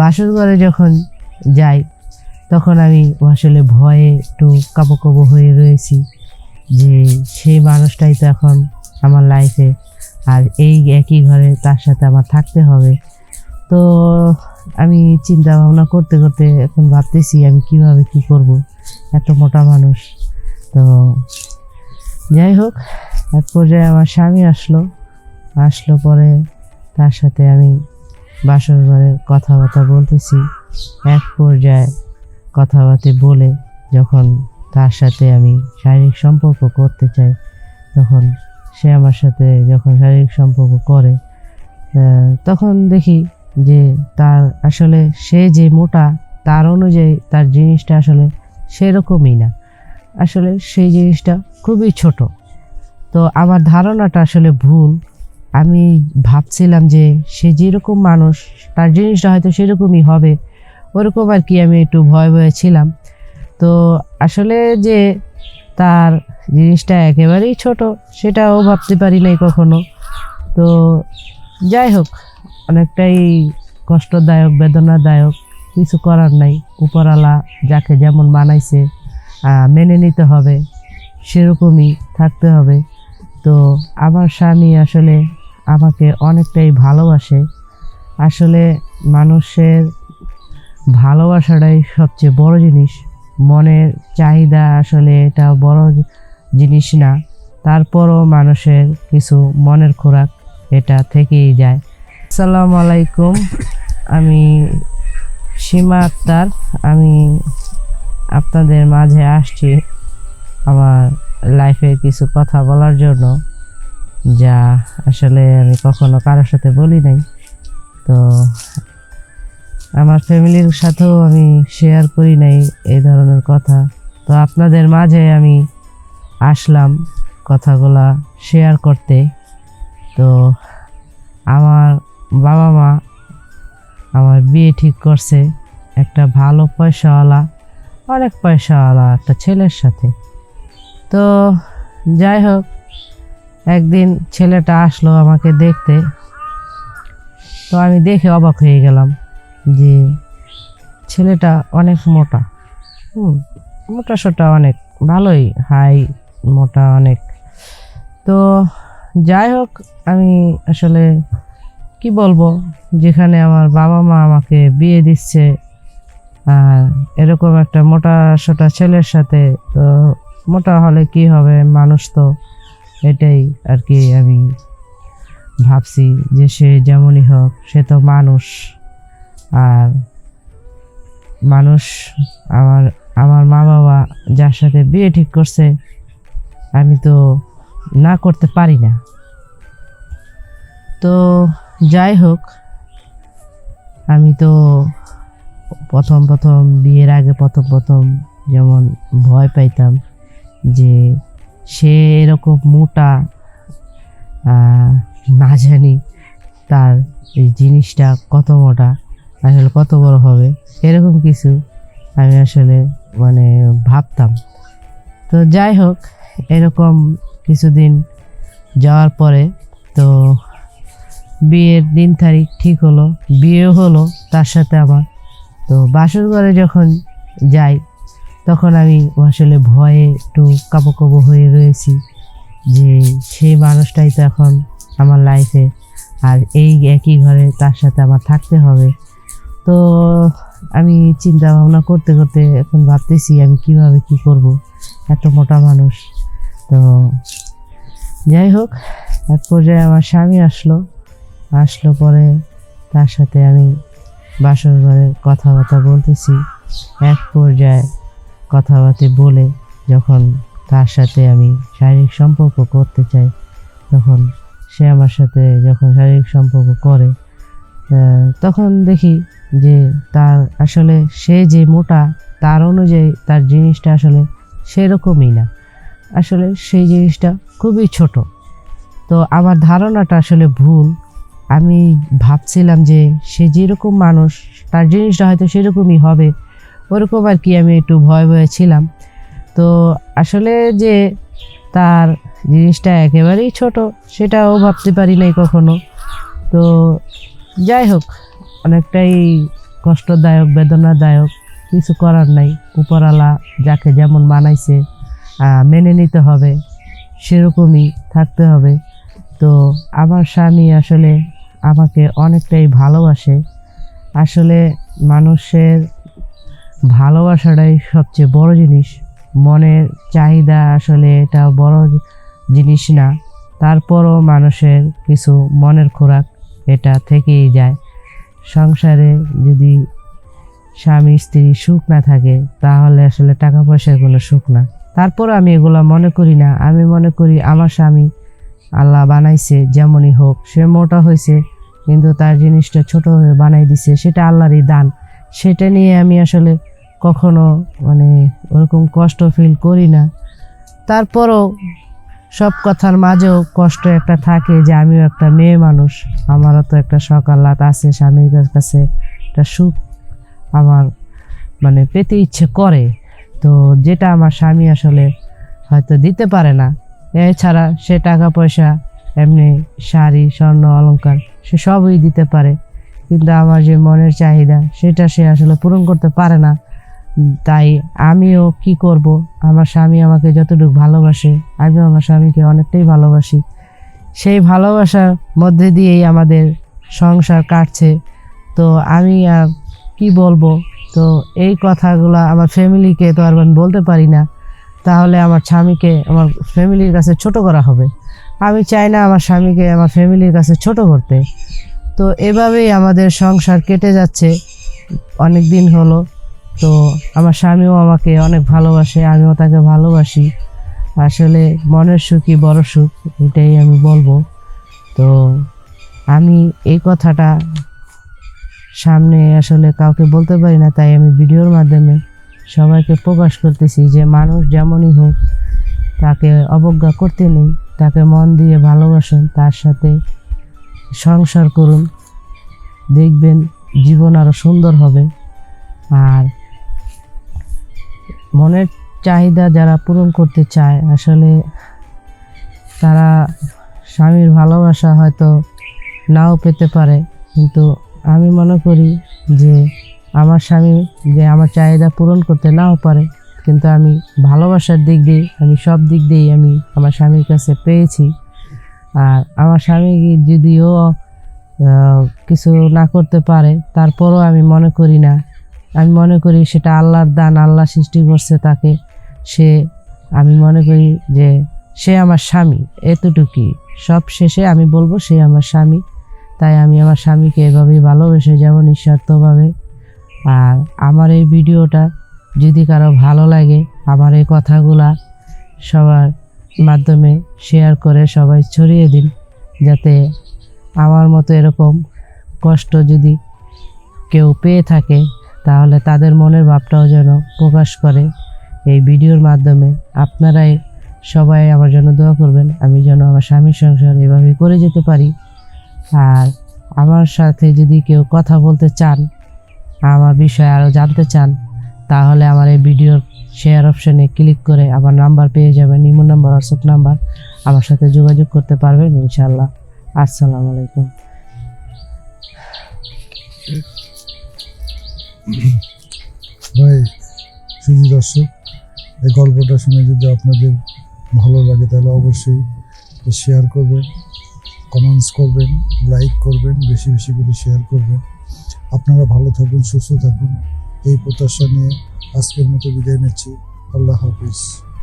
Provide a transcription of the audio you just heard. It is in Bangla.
বাসর ঘরে যখন যাই, তখন আমি আসলে ভয়ে একটু কাবো হয়ে রয়েছি যে সেই মানুষটাই তো এখন আমার লাইফে আর এই একই ঘরে তার সাথে আমার থাকতে হবে। তো আমি চিন্তা ভাবনা করতে করতে এখন ভাবতেছি আমি কীভাবে কি করব, এত মোটা মানুষ। তো যাই হোক, এক পর্যায়ে আমার স্বামী আসলো আসলো পরে তার সাথে আমি বাসর ঘরে কথাবার্তা বলতেছি, এক পর্যায়ে কথাবার্তা বলে যখন তার সাথে আমি শারীরিক সম্পর্ক করতে চাই, তখন সে আমার সাথে যখন শারীরিক সম্পর্ক করে তখন দেখি যে তার আসলে সে যে মোটা, তার অনুযায়ী তার জিনিসটা আসলে সেরকমই না। আসলে সেই জিনিসটা খুবই ছোট। তো আমার ধারণাটা আসলে ভুল। আমি ভাবছিলাম যে সে যেরকম মানুষ, তার জিনিসটা হয়তো সেরকমই হবে। ওরকম আর কি আমি একটু ভয় ভয়ে ছিলাম। তো আসলে যে তার জিনিসটা একেবারেই ছোট, সেটাও ভাবতে পারি নাই কখনো। তো যাই হোক, অনেকটাই কষ্টদায়ক, বেদনাদায়ক, কিছু করার নাই। উপরালা যাকে যেমন বানাইছে মেনে নিতে হবে, সেরকমই থাকতে হবে। তো আমার স্বামী আসলে আমাকে অনেকটাই ভালোবাসে। আসলে মানুষের ভালোবাসাটাই সবচেয়ে বড় জিনিস। মনের চাহিদা আসলে এটা বড় জিনিস না। তারপরও মানুষের কিছু মনের খোরাক এটা থেকেই যায়। আসসালামু আলাইকুম। আমি সীমা আক্তার। আমি আপনাদের মাঝে আসছি আমার লাইফে কিছু কথা বলার জন্য। যা আসলে আমি কখনো কারোর সাথে বলি নাই। তো আমার ফ্যামিলির সাথেও আমি শেয়ার করি নাই এই ধরনের কথা। তো আপনাদের মাঝে আমি আসলাম কথাগুলা শেয়ার করতে। তো আমার বাবা মা আমার বিয়ে ঠিক করছে একটা ভালো পয়সাওয়ালা, অনেক পয়সাওয়ালা একটা ছেলের সাথে। তো যাই হোক একদিন ছেলেটা আসলো আমাকে দেখতে। তো আমি দেখে অবাক হয়ে গেলাম যে ছেলেটা অনেক মোটা। হুম, মোটা সোটা অনেক, ভালোই, হাই, মোটা অনেক। তো যাই হোক, আমি আসলে কি বলব, যেখানে আমার বাবা মা আমাকে বিয়ে দিচ্ছে, আর এরকম একটা মোটা সোটা ছেলের সাথে, তো মোটা হলে কি হবে, মানুষ তো এটাই আর কি আমি ভাবছি যে সে যেমনই হোক, সে তো মানুষ। আর মানুষ আমার আমার মা বাবা যার সাথে বিয়ে ঠিক করছে, আমি তো না করতে পারি না। তো যাই হোক, আমি তো প্রথম প্রথম বিয়ের আগে প্রথম প্রথম যেমন ভয় পাইতাম যে সে এরকম মোটা না জানি তার এই জিনিসটা কত মোটা, আসলে কত বড় হবে, এরকম কিছু আমি আসলে মানে ভাবতাম। তো যাই হোক, এরকম কিছুদিন যাওয়ার পরে তো বিয়ের দিন তারিখ ঠিক হলো বিয়ে হলো তার সাথে আমার তো বাসর ঘরে যখন যাই তখন আমি আসলে ভয়ে একটু কাবো কাবো হয়ে রয়েছি যে সেই মানুষটাই তো এখন আমার লাইফে আর এই একই ঘরে তার সাথে আমার থাকতে হবে। তো আমি চিন্তা ভাবনা করতে করতে এখন ভাবতেছি আমি কীভাবে কি করব, এত মোটা মানুষ। তো যাই হোক, এক পর্যায়ে আমার স্বামী আসলো। আসলো পরে তার সাথে আমি বাসর ঘরে কথাবার্তা বলতেছি। এক পর্যায়ে কথাবার্তা বলে যখন তার সাথে আমি শারীরিক সম্পর্ক করতে চাই, তখন সে আমার সাথে যখন শারীরিক সম্পর্ক করে তখন দেখি যে তার আসলে সে যে মোটা, তার অনুযায়ী তার জিনিসটা আসলে সেরকমই না। আসলে সেই জিনিসটা খুবই ছোট। তো আমার ধারণাটা আসলে ভুল। আমি ভাবছিলাম যে সে যেরকম মানুষ, তার জিনিসটা হয়তো সেরকমই হবে। ওরকম আর কি আমি একটু ভয় ভয়ে ছিলাম। তো আসলে যে তার জিনিসটা একেবারেই ছোট, সেটাও ভাবতে পারি নাই কখনো। তো যাই হোক, অনেকটাই কষ্টদায়ক, বেদনাদায়ক, কিছু করার নাই। উপরালা যাকে যেমন মানাইছে মেনে নিতে হবে, সেরকমই থাকতে হবে। তো আমার স্বামী আসলে আমাকে অনেকটাই ভালোবাসে। আসলে মানুষের ভালোবাসাটাই সবচেয়ে বড় জিনিস। মনের চাহিদা আসলে এটা বড় জিনিস না। তারপরও মানুষের কিছু মনের খোরাক এটা থেকেই যায়। সংসারে যদি স্বামী, স্ত্রী সুখ না থাকে, তাহলে আসলে টাকা পয়সার কোনো সুখ না। তারপর আমি এগুলো মনে করি না। আমি মনে করি আমার স্বামী আল্লাহ বানাইছে যেমনই হোক। সে মোটা হয়েছে, কিন্তু তার জিনিসটা ছোট হয়ে বানাই দিছে, সেটা আল্লাহরই দান। সেটা নিয়ে আমি আসলে কখনো মানে ওরকম কষ্ট ফিল করি না। তারপরও সব কথার মাঝেও কষ্ট একটা থাকে যে আমিও একটা মেয়ে মানুষ, আমারও তো একটা সকাল সকালাত আছে, স্বামীর কাছে একটা সুখ আমার মানে পেতে ইচ্ছে করে। তো যেটা আমার স্বামী আসলে হয়তো দিতে পারে না। এছাড়া সে টাকা পয়সা, এমনি শাড়ি, স্বর্ণ, অলংকার, সে সবই দিতে পারে। কিন্তু আমার যে মনের চাহিদা, সেটা সে আসলে পূরণ করতে পারে না। তাই আমিও কি করব? আমার স্বামী আমাকে যতটুকু ভালোবাসে, আমিও আমার স্বামীকে অনেকটাই ভালোবাসি। সেই ভালোবাসার মধ্যে দিয়েই আমাদের সংসার কাটছে। তো আমি আর কি বলব? তো এই কথাগুলো আমার ফ্যামিলিকে তো আর বলতে পারি না। তাহলে আমার স্বামীকে আমার ফ্যামিলির কাছে ছোট করা হবে। আমি চাই না আমার স্বামীকে আমার ফ্যামিলির কাছে ছোট করতে। তো এভাবেই আমাদের সংসার কেটে যাচ্ছে। অনেক দিন হলো। তো আমার স্বামীও আমাকে অনেক ভালোবাসে, আমিও তাকে ভালোবাসি। আসলে মনের সুখই বড় সুখ, এটাই আমি বলব। তো আমি এই কথাটা সামনে আসলে কাউকে বলতে পারি না, তাই আমি ভিডিওর মাধ্যমে সবাইকে প্রকাশ করতেছি যে মানুষ যেমনই হোক, তাকে অবজ্ঞা করতে নেই, তাকে মন দিয়ে ভালোবাসুন, তার সাথে সংসার করুন, দেখবেন জীবন আরও সুন্দর হবে। আর মনের চাহিদা যারা পূরণ করতে চায়, আসলে তারা স্বামীর ভালোবাসা হয়তো নাও পেতে পারে। কিন্তু আমি মনে করি যে আমার স্বামী যে আমার চাহিদা পূরণ করতে নাও পারে, কিন্তু আমি ভালোবাসার দিক দিয়ে, আমি সব দিক দিয়েই আমি আমার স্বামীর কাছে পেয়েছি। আর আমার স্বামী যদিও কিছু না করতে পারে, তারপরও আমি মনে করি না আমি মনে করি সেটা আল্লাহর দান, আল্লাহ সৃষ্টি করছে তাকে। সে, আমি মনে করি যে সে আমার স্বামী, এতটুকুই। সব শেষে আমি বলব সে আমার স্বামী। তাই আমি আমার স্বামীকে এভাবেই ভালোবেসে যাব নিঃস্বার্থভাবে। আর আমার এই ভিডিওটা যদি কারও ভালো লাগে, আমার এই কথাগুলা সবার মাধ্যমে শেয়ার করে সবাই ছড়িয়ে দিন, যাতে আমার মতো এরকম কষ্ট যদি কেউ পেয়ে থাকে তাহলে তাদের মনের ভাবটাও যেন প্রকাশ করে এই ভিডিওর মাধ্যমে। আপনারাই সবাই আমার জন্য দোয়া করবেন, আমি যেন আমার স্বামীর সংসার এভাবে করে যেতে পারি। আর আমার সাথে যদি কেউ কথা বলতে চান, আমার বিষয়ে আরও জানতে চান, তাহলে আমার এই ভিডিওর শেয়ার অপশানে ক্লিক করে আমার নাম্বার পেয়ে যাবেন, ইমো নাম্বার হোয়াটসঅ্যাপ নাম্বার আমার সাথে যোগাযোগ করতে পারবেন ইনশাল্লাহ আসসালামু আলাইকুম। ভাই সুজি দর্শক, এই গল্পটা শুনে যদি আপনাদের ভালো লাগে, তাহলে অবশ্যই শেয়ার করবেন কমেন্টস করবেন লাইক করবেন, বেশি বেশি করে শেয়ার করবেন। আপনারা ভালো থাকুন, সুস্থ থাকুন। এই প্রত্যাশা নিয়ে আজকের মতো বিদায় নিচ্ছি। আল্লাহ হাফিজ।